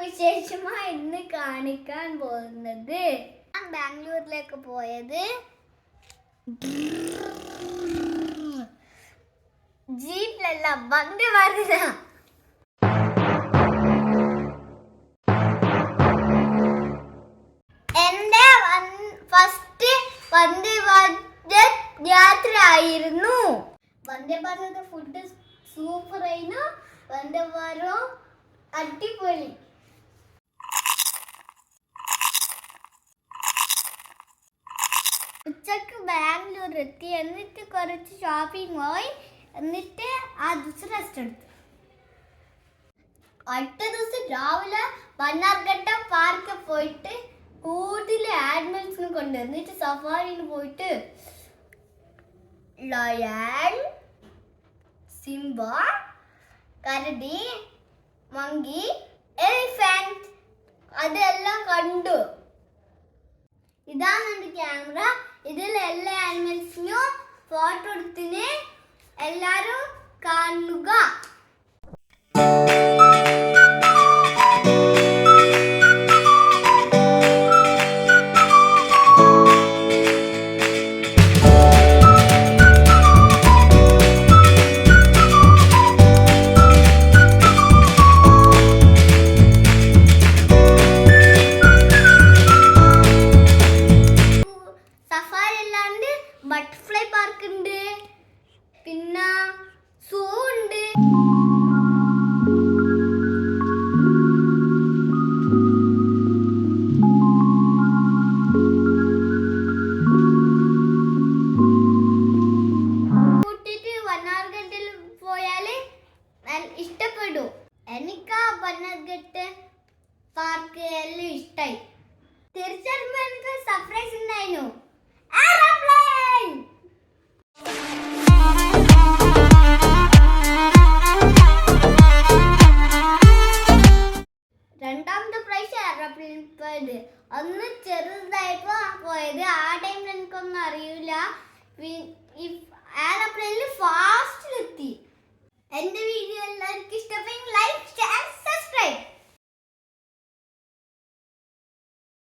വിശേഷമായി ഇന്ന് കാണിക്കാൻ പോകുന്നത് ഞാൻ ബാംഗ്ലൂരിലേക്ക് പോയത്. ജീപ്പിലല്ല വണ്ടി വരുന്ന. എന്റെ ഫസ്റ്റ് വന്ദേ ഭാരത് യാത്ര ആയിരുന്നു വന്ദേ ഭാരത് ഫുഡ് സൂപ്പർ ആയിരുന്നു. വന്ദേ ഭാരത് അടിപൊളി. ഉച്ചയ്ക്ക് ബാംഗ്ലൂർ എത്തി. എന്നിട്ട് കുറച്ച് ഷോപ്പിംഗ് പോയി. എന്നിട്ട് ആ ദിവസം റെസ്റ്റ് എടുത്തു. അടുത്ത ദിവസം രാവിലെ മണ്ണാർഘട്ട പാർക്കിൽ പോയിട്ട് കൂടുതൽ ആനിമൽസിനെ കൊണ്ട് എന്നിട്ട് സഫാരിയിൽ പോയിട്ട് ലയൺ സിംബ കരടി മങ്കി എലിഫന്റ് അതെല്ലാം കണ്ടു. ഇതാണ് എന്റെ ക്യാമറ ഇതിൽ എല്ലാ ആനിമൽസിനും ഫോട്ടോ എടുത്തിന് എല്ലാരും കാണുക. പാർക്ക് ഉണ്ട് പിന്നെ സൂ ഉണ്ട്. ഇഷ്ടപ്പെടും. എനിക്ക് ആ വണ്ണാർഘട്ട് പാർക്ക് എല്ലാം ഇഷ്ടായി. എയർപ്ലെയിൻ പോയത് ചെറുതായിപ്പോ ചെറുതായപ്പോ പോയത്. ആ ടൈമിൽ എനിക്കൊന്നും അറിയില്ല